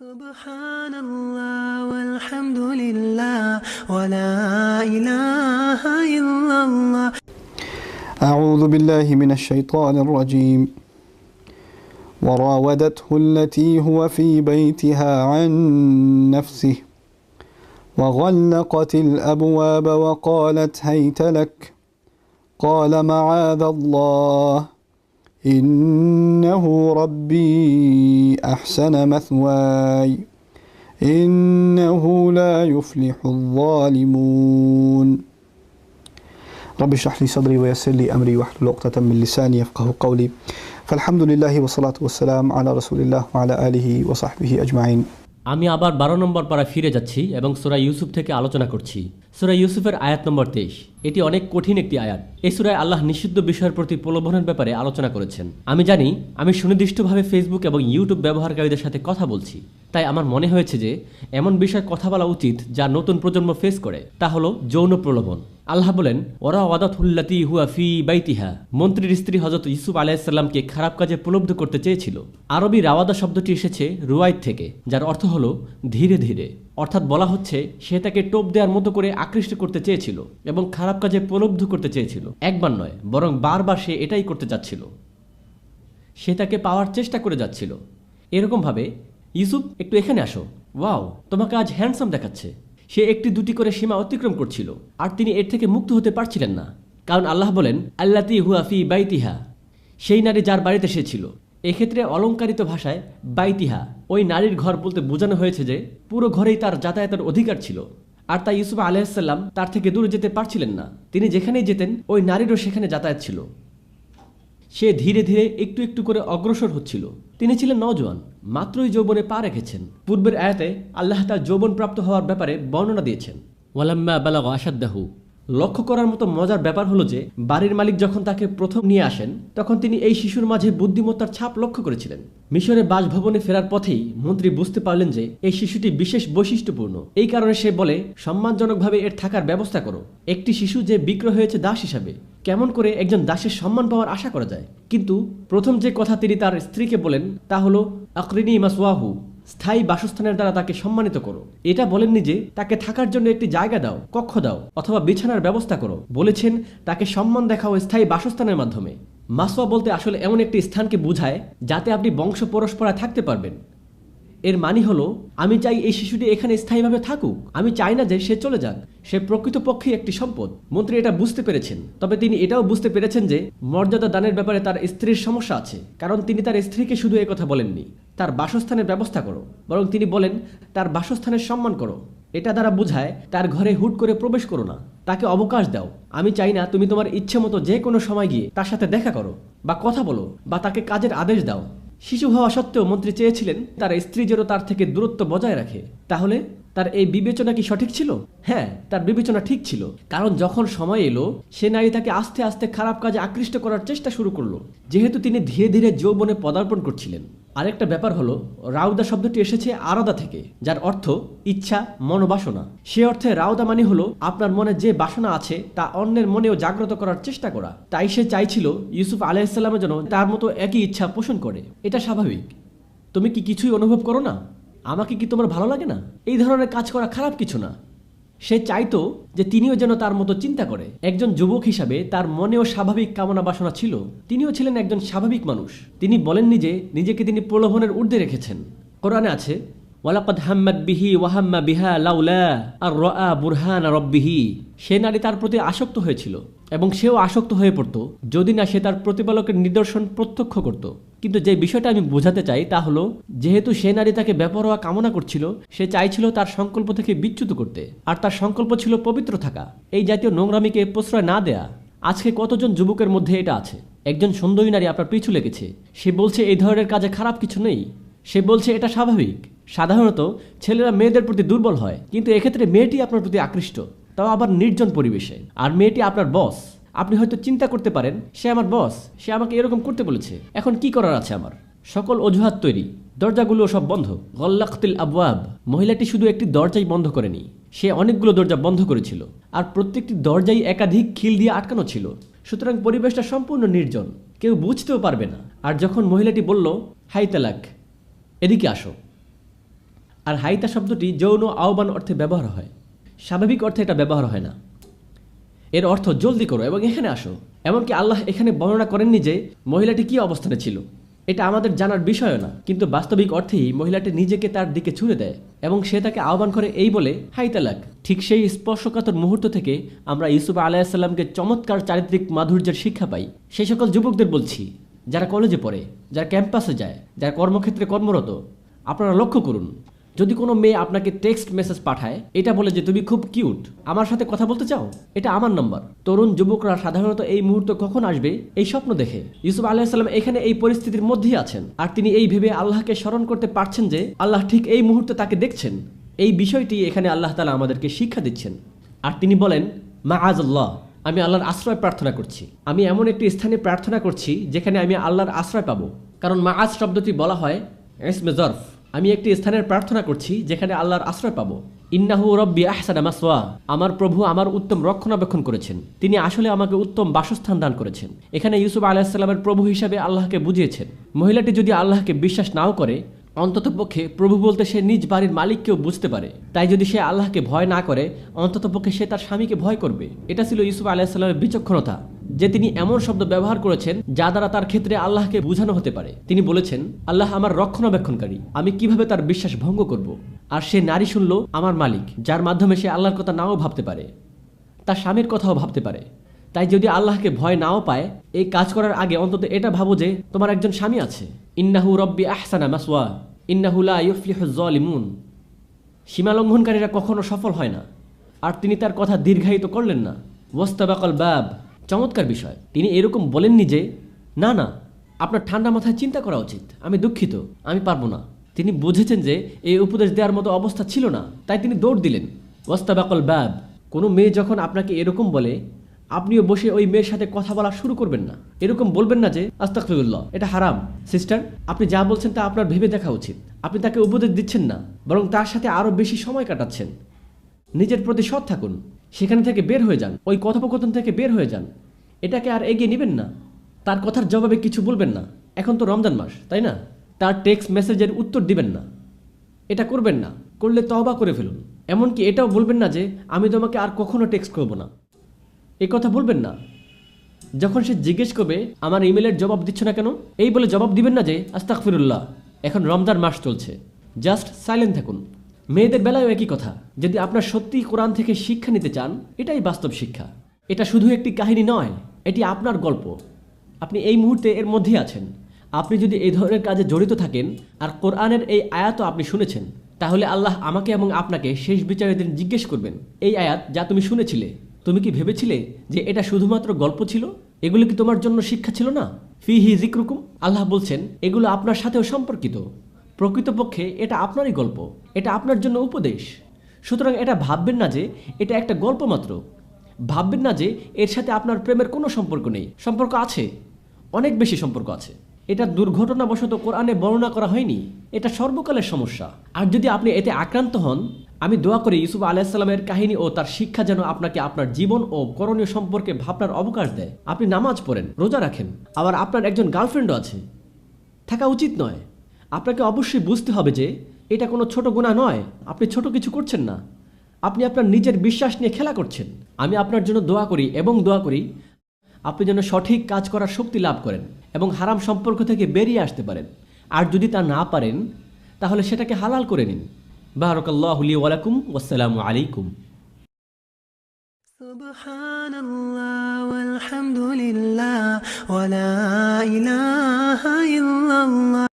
سبحان الله والحمد لله ولا إله إلا الله أعوذ بالله من الشيطان الرجيم. وراودته التي هو في بيتها عن نفسه. وغلقت الأبواب وقالت هيت لك. قال معاذ الله. إنه ربي أحسن مثواي إنه لا يفلح الظالمون. رب اشرح لي صدري ويسر لي أمري واحلل عقدة من لساني يفقه قولي. فالحمد لله والصلاة والسلام على رسول الله وعلى آله وصحبه أجمعين. আমি আবার বারো নম্বর পাড়া ফিরে যাচ্ছি এবং সুরা ইউসুফ থেকে আলোচনা করছি। সুরা ইউসুফের আয়াত নম্বর তেইশ। এটি অনেক কঠিন একটি আয়াত। এই সুরায় আল্লাহ নিষিদ্ধ বিষয়ের প্রতি প্রলোভনের ব্যাপারে আলোচনা করেছেন। আমি জানি, আমি সুনির্দিষ্টভাবে ফেসবুক এবং ইউটিউব ব্যবহারকারীদের সাথে কথা বলছি। তাই আমার মনে হয়েছে যে এমন বিষয়ে কথা বলা উচিত যা নতুন প্রজন্ম ফেস করে। তা হলো যৌন প্রলোভন। আল্লাহ বলেন, ওরা ওয়াদাত হুল্লাতি হুয়া ফি বাইতিহা। মন্ত্রীর স্ত্রী হজরত ইউসুফ আলাইসাল্লামকে খারাপ কাজে প্রলুব্ধ করতে চেয়েছিল। আরবি রাওয়াদা শব্দটি এসেছে রুয়াইত থেকে, যার অর্থ হলো ধীরে ধীরে। অর্থাৎ বলা হচ্ছে, সে তাকে টোপ দেওয়ার মতো করে আকৃষ্ট করতে চেয়েছিল এবং খারাপ কাজে প্রলুব্ধ করতে চেয়েছিল। একবার নয়, বরং বারবার সে এটাই করতে যাচ্ছিল সে তাকে পাওয়ার চেষ্টা করে যাচ্ছিল। এরকমভাবে ইউসুফ, একটু এখানে আসো। ওয়াও, তোমাকে আজ হ্যান্ডসাম দেখাচ্ছে। সে একটি দুটি করে সীমা অতিক্রম করছিল, আর তিনি এর থেকে মুক্ত হতে পারছিলেন না। কারণ আল্লাহ বলেন, আল্লাতি হুয়াফি বাইতিহা। সেই নারী যার বাড়িতে সে ছিল। এক্ষেত্রে অলঙ্কারিত ভাষায়, বাইতিহা। ওই নারীর ঘর বলতে বোঝানো হয়েছে যে, পুরো ঘরেই তার যাতায়াতের অধিকার ছিল। আর তাই ইউসুফ আলাইসাল্লাম তার থেকে দূরে যেতে পারছিলেন না। তিনি যেখানেই যেতেন, ওই নারীরও সেখানে যাতায়াত ছিল। সে ধীরে ধীরে একটু একটু করে অগ্রসর হচ্ছিল। তিনি ছিলেন নজওয়ান মাত্রই যৌবনে পা রেখেছেন। পূর্বের আয়াতে আল্লাহ তার যৌবন প্রাপ্ত হওয়ার ব্যাপারে বর্ণনা দিয়েছেন। ওয়ালাম্মা বালাগ আসাদ্দাহু লক্ষ্য করার মতো মজার ব্যাপার হলো যে, বাড়ির মালিক যখন তাকে প্রথম নিয়ে আসেন, তখন তিনি এই শিশুর মাঝে বুদ্ধিমত্তার ছাপ লক্ষ্য করেছিলেন। মিশরে বাসভবনে ফেরার পথেই মন্ত্রী বুঝতে পারলেন যে, এই শিশুটি বিশেষ বৈশিষ্ট্যপূর্ণ। এই কারণে সে বলে, সম্মানজনকভাবে এর থাকার ব্যবস্থা করো। একটি শিশু যে বিক্রয় হয়েছে দাস হিসাবে, কেমন করে একজন দাসের সম্মান পাওয়ার আশা করা যায়? কিন্তু প্রথম যে কথা তিনি তার স্ত্রীকে বলেন, তা হলো, আকরিনী মাসওয়াহু। স্থায়ী বাসস্থানের দ্বারা তাকে সম্মানিত করো। এটা বলেননি যে, তাকে থাকার জন্য একটি জায়গা দাও, কক্ষ দাও, অথবা বিছানার ব্যবস্থা করো। বলেছেন, তাকে সম্মান দেখাও স্থায়ী বাসস্থানের মাধ্যমে। মাসওয়া বলতে আসলে এমন একটি স্থানকে বোঝায়, যাতে আপনি বংশ পরস্পরায় থাকতে পারবেন। এর মানে হলো, আমি চাই এই শিশুটি এখানে স্থায়ীভাবে থাকুক। আমি চাই না যে সে চলে যাক। সে প্রকৃতপক্ষে একটি সম্পদ। মন্ত্রী এটা বুঝতে পেরেছেন। তবে তিনি এটাও বুঝতে পেরেছেন যে, মর্যাদা দানের ব্যাপারে তার স্ত্রীর সমস্যা আছে, কারণ তিনি তার স্ত্রীকে শুধু কথা বলেননি। তার বাসস্থানের ব্যবস্থা করো। বরং তিনি বলেন, তার বাসস্থানের সম্মান করো। এটা দ্বারা বোঝায়, তার ঘরে হুট করে প্রবেশ করো না। তাকে অবকাশ দাও। আমি চাই না তুমি তোমার ইচ্ছে মতো যে কোনো সময় গিয়ে তার সাথে দেখা করো, বা কথা বলো, বা তাকে কাজের আদেশ দাও। শিশু হওয়া সত্ত্বেও মন্ত্রী চেয়েছিলেন, তার স্ত্রী যেন তার থেকে দূরত্ব বজায় রাখে। তাহলে, তার এই বিবেচনা কি সঠিক ছিল? হ্যাঁ তার বিবেচনা ঠিক ছিল। কারণ যখন সময় এলো, সে নারী তাকে আস্তে আস্তে খারাপ কাজে আকৃষ্ট করার চেষ্টা শুরু করল। যেহেতু তিনি ধীরে ধীরে যৌবনে পদার্পণ করছিলেন। আরেকটা ব্যাপার হলো, রাউদা শব্দটি এসেছে আরাদা থেকে, যার অর্থ ইচ্ছা, মনোবাসনা। সে অর্থে রাউদা মানে হলো আপনার মনে যে বাসনা আছে, তা অন্যের মনেও জাগ্রত করার চেষ্টা করা। তাই সে চাইছিল ইউসুফ আলাইসাল্লামের জন্য তার মতো একই ইচ্ছা পোষণ করে। এটা স্বাভাবিক। তুমি কি কিছুই অনুভব করো না? আমাকে কি তোমার ভালো লাগে না? এই ধরনের কাজ করা খারাপ কিছু না। সে চাইতো যে তিনিও যেন তার মতো চিন্তা করে। একজন যুবক হিসাবে তার মনেও স্বাভাবিক কামনা বাসনা ছিল। তিনিও ছিলেন একজন স্বাভাবিক মানুষ। তিনি বলেননি যে নিজেকে তিনি প্রলোভনের ঊর্ধ্বে রেখেছেন। কোরআনে আছে, ওয়ালাকাদ হাম্মাদ বিহি ওয়াহাম্মা বিহা লাউলা আর রা বুরহান রব্বিহি। সে নারী তার প্রতি আসক্ত হয়েছিল এবং সেও আসক্ত হয়ে পড়ত, যদি না সে তার প্রতিপালকের নিদর্শন প্রত্যক্ষ করত। কিন্তু যে বিষয়টা আমি বোঝাতে চাই তা হলো, যেহেতু সে নারী তাকে বেপরোয়া কামনা করছিল, সে চাইছিল তার সংকল্প থেকে বিচ্যুত করতে। আর তার সংকল্প ছিল পবিত্র থাকা, এই জাতীয় নোংরামিকে প্রশ্রয় না দেয়া। আজকে কতজন যুবকের মধ্যে এটা আছে? একজন সুন্দরী নারী আপনার পিছু লেগেছে। সে বলছে, এই ধরনের কাজে খারাপ কিছু নেই। সে বলছে, এটা স্বাভাবিক। সাধারণত ছেলেরা মেয়েদের প্রতি দুর্বল হয়, কিন্তু এক্ষেত্রে মেয়েটি আপনার প্রতি আকৃষ্ট, তাও আবার নির্জন পরিবেশে। আর মেয়েটি আপনার বস। আপনি হয়তো চিন্তা করতে পারেন, সে আমার বস, সে আমাকে এরকম করতে বলেছে। এখন কি করার আছে আমার? সকল অজুহাত তৈরি। দরজাগুলো সব বন্ধ। গল্লাখতিল আবওয়াব। মহিলাটি শুধু একটি দরজাই বন্ধ করেনি, সে অনেকগুলো দরজা বন্ধ করেছিল আর প্রত্যেকটি দরজাই একাধিক খিল দিয়ে আটকানো ছিল। সুতরাং পরিবেশটা সম্পূর্ণ নির্জন, কেউ বুঝতেও পারবে না। আর যখন মহিলাটি বলল, হাই তালাক, এদিকে আসো। আর হাইতা শব্দটি যৌন আহ্বান অর্থে ব্যবহার হয়। স্বাভাবিক অর্থে এটা ব্যবহার হয় না। এর অর্থ জলদি করো এবং এখানে আসো। এমনকি আল্লাহ এখানে বর্ণনা করেননি যে মহিলাটি কি অবস্থানে ছিল। এটা আমাদের জানার বিষয় না, কিন্তু বাস্তবিক অর্থেই মহিলাটি নিজেকে তার দিকে ছুড়ে দেয় এবং সে তাকে আহ্বান করে এই বলে, হাই তালাক, ঠিক সেই স্পর্শকাতর মুহূর্ত থেকে আমরা ইউসুফ আলাইসাল্লামকে চমৎকার চারিত্রিক মাধুর্যের শিক্ষা পাই। সেই সকল যুবকদের বলছি, যারা কলেজে পড়ে, যারা ক্যাম্পাসে যায়, যারা কর্মক্ষেত্রে কর্মরত, আপনারা লক্ষ্য করুন যদি কোনো মেয়ে আপনাকে টেক্সট মেসেজ পাঠায়, এটা বলে যে তুমি খুব কিউট আমার সাথে কথা বলতে চাও? এটা আমার নম্বর তরুণ যুবকরা সাধারণত এই মুহূর্ত কখন আসবে, এই স্বপ্ন দেখে। ইউসুফ আলাহিসাল্লাম এখানে এই পরিস্থিতির মধ্যেই আছেন। আর তিনি এই ভেবে আল্লাহকে স্মরণ করতে পারছেন যে, আল্লাহ ঠিক এই মুহূর্তে তাকে দেখছেন। এই বিষয়টি এখানে আল্লাহ তালা আমাদেরকে শিক্ষা দিচ্ছেন। আর তিনি বলেন মা আজ আল্লাহ আমি আল্লাহর আশ্রয় প্রার্থনা করছি। আমি এমন একটি স্থানে প্রার্থনা করছি, যেখানে আমি আল্লাহর আশ্রয় পাবো। কারণ মা আজ শব্দটি বলা হয় এসমে জরফ আমি একটি স্থানের প্রার্থনা করছি যেখানে আল্লাহর আশ্রয় পাবো। ইন্নাহু রব্বি আহসানা মাসওয়া। আমার প্রভু আমার উত্তম রক্ষণাবেক্ষণ করেছেন। তিনি আসলে আমাকে উত্তম বাসস্থান দান করেছেন। এখানে ইউসুফ আলাহিসাল্লামের প্রভু হিসাবে আল্লাহকে বুঝিয়েছেন। মহিলাটি যদি আল্লাহকে বিশ্বাস নাও করে, অন্ততপক্ষে প্রভু বলতে সে নিজ বাড়ির মালিককেও বুঝতে পারে। তাই যদি সে আল্লাহকে ভয় না করে, অন্ততপক্ষে সে তার স্বামীকে ভয় করবে। এটা ছিল ইউসুফ আলাহিসাল্লামের বিচক্ষণতা। যে তিনি এমন শব্দ ব্যবহার করেছেন যা দ্বারা তার ক্ষেত্রে আল্লাহকে বোঝানো হতে পারে। তিনি বলেছেন, আল্লাহ আমার রক্ষণাবেক্ষণকারী। আমি কীভাবে তার বিশ্বাস ভঙ্গ করব? আর সে নারী শুনল, আমার মালিক, যার মাধ্যমে সে আল্লাহর কথা নাও ভাবতে পারে, তার স্বামীর কথাও ভাবতে পারে। তাই যদি আল্লাহকে ভয় নাও পায়, এই কাজ করার আগে অন্তত এটা ভাবো যে তোমার একজন স্বামী আছে। ইন্নাহু রব্বি আহসানা মাসওয়া, ইন্নাহু লা ইউফলিহু যালিমুন। সীমা লঙ্ঘনকারীরা কখনো সফল হয় না, আর তিনি তার কথা দীর্ঘায়িত করলেন না। ওয়াস্তাবাকাল বাব চমৎকার বিষয়। তিনি এরকম বলেননি যে, না না, আপনার ঠান্ডা মাথায় চিন্তা করা উচিত। আমি দুঃখিত, আমি পারব না। তিনি বুঝেছেন যে, এই উপদেশ দেওয়ার মতো অবস্থা ছিল না। তাই তিনি দৌড় দিলেন। ওয়াস্তাবাকল ব্যাব কোনো মেয়ে যখন আপনাকে এরকম বলে, আপনিও বসে ওই মেয়ের সাথে কথা বলা শুরু করবেন না। এরকম বলবেন না যে আস্তাকফিরুল্লাহ এটা হারাম। সিস্টার, আপনি যা বলছেন তা আপনার ভেবে দেখা উচিত। আপনি তাকে উপদেশ দিচ্ছেন না, বরং তার সাথে আরও বেশি সময় কাটাচ্ছেন। নিজের প্রতি সৎ থাকুন। সেখান থেকে বের হয়ে যান, ওই কথোপকথন থেকে বের হয়ে যান। এটাকে আর এগিয়ে নেবেন না। তার কথার জবাবে কিছু বলবেন না। এখন তো রমজান মাস, তাই না? তার টেক্সট মেসেজের উত্তর দিবেন না। এটা করবেন না। করলে তহবা করে ফেলুন। এমনকি এটাও বলবেন না যে, আমি তোমাকে আর কখনো টেক্সট করব না। এ কথা বলবেন না। যখন সে জিজ্ঞেস করবে, আমার ইমেলের জবাব দিচ্ছ না কেন? এই বলে জবাব দিবেন না যে আস্তাকফিরুল্লাহ এখন রমজান মাস চলছে। জাস্ট সাইলেন্ট থাকুন। মেয়েদের বেলায়ও একই কথা। যদি আপনার সত্যিই কোরআন থেকে শিক্ষা নিতে চান, এটাই বাস্তব শিক্ষা। এটা শুধু একটি কাহিনী নয়, এটি আপনার গল্প। আপনি এই মুহূর্তে এর মধ্যেই আছেন। আপনি যদি এই ধরনের কাজে জড়িত থাকেন, আর কোরআনের এই আয়াতও আপনি শুনেছেন, তাহলে আল্লাহ আমাকে এবং আপনাকে শেষ বিচারের দিন জিজ্ঞেস করবেন, এই আয়াত যা তুমি শুনেছিলে, তুমি কি ভেবেছিলে যে এটা শুধুমাত্র গল্প ছিল? এগুলো কি তোমার জন্য শিক্ষা ছিল না? ফি হি জিক্রুকুম আল্লাহ বলছেন, এগুলো আপনার সাথেও সম্পর্কিত। প্রকৃতপক্ষে এটা আপনারই গল্প, এটা আপনার জন্য উপদেশ। সুতরাং এটা ভাববেন না যে এটা একটা গল্প মাত্র। ভাববেন না যে এর সাথে আপনার প্রেমের কোনো সম্পর্ক নেই। সম্পর্ক আছে, অনেক বেশি সম্পর্ক আছে। এটা দুর্ঘটনাবশত কোরআনে বর্ণনা করা হয়নি। এটা সর্বকালের সমস্যা। আর যদি আপনি এতে আক্রান্ত হন, আমি দোয়া করি ইউসুফ আলাহিসাল্লামের কাহিনী ও তার শিক্ষা যেন আপনাকে আপনার জীবন ও করণীয় সম্পর্কে ভাবনার অবকাশ দেয়। আপনি নামাজ পড়েন, রোজা রাখেন। আবার আপনার একজন গার্লফ্রেন্ডও আছে। থাকা উচিত নয়। আপনাকে অবশ্যই বুঝতে হবে যে এটা কোনো ছোট গুণা নয় আপনি ছোট কিছু করছেন না আপনি আপনার নিজের বিশ্বাস নিয়ে খেলা করছেন আমি আপনার জন্য দোয়া করি এবং দোয়া করি আপনি যেন সঠিক কাজ করার শক্তি লাভ করেন এবং হারাম সম্পর্ক থেকে বেরিয়ে আসতে পারেন আর যদি তা না পারেন তাহলে সেটাকে হালাল করে নিন বারকাল্লাহুলি ওয়ালাকুম ওয়াসালামু আলাইকুম سبحان الله والحمد لله ولا إله إلا الله